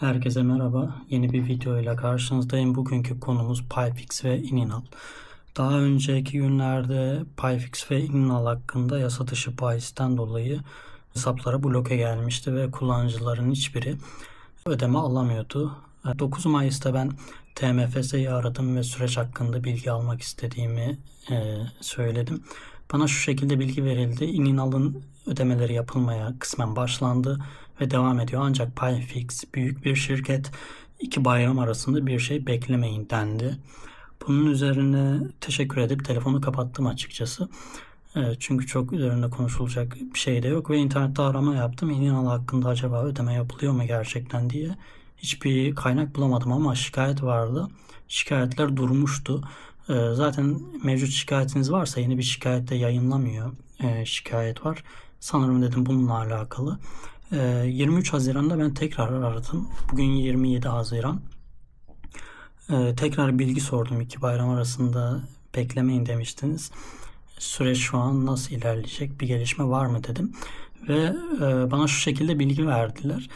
Herkese merhaba. Yeni bir video ile karşınızdayım. Bugünkü konumuz PyFix ve Ininal. Daha önceki günlerde PyFix ve Ininal hakkında yasa dışı bahisten dolayı hesaplara bloke gelmişti ve kullanıcıların hiçbiri ödeme alamıyordu. 9 Mayıs'ta ben TMFS'yi aradım ve süreç hakkında bilgi almak istediğimi e, söyledim. Bana şu şekilde bilgi verildi. Ininal'ın ödemeleri yapılmaya kısmen başlandı ve devam ediyor. Ancak PyFix büyük bir şirket iki bayram arasında bir şey beklemeyin dendi. Bunun üzerine teşekkür edip telefonu kapattım açıkçası. Evet, çünkü çok üzerinde konuşulacak bir şey de yok ve internette arama yaptım. Ininal hakkında acaba ödeme yapılıyor mu gerçekten diye. Hiçbir kaynak bulamadım ama şikayet vardı. Şikayetler durmuştu. Ee, Zaten mevcut şikayetiniz varsa yeni bir şikayette yayınlamıyor. Ee, şikayet var. Sanırım dedim bununla alakalı. Ee, 23 Haziran'da ben tekrar aradım. Bugün 27 Haziran. Ee, tekrar bilgi sordum. İki bayram arasında beklemeyin demiştiniz. Süreç şu an nasıl ilerleyecek? Bir gelişme var mı dedim. Ve e, bana şu şekilde bilgi verdiler.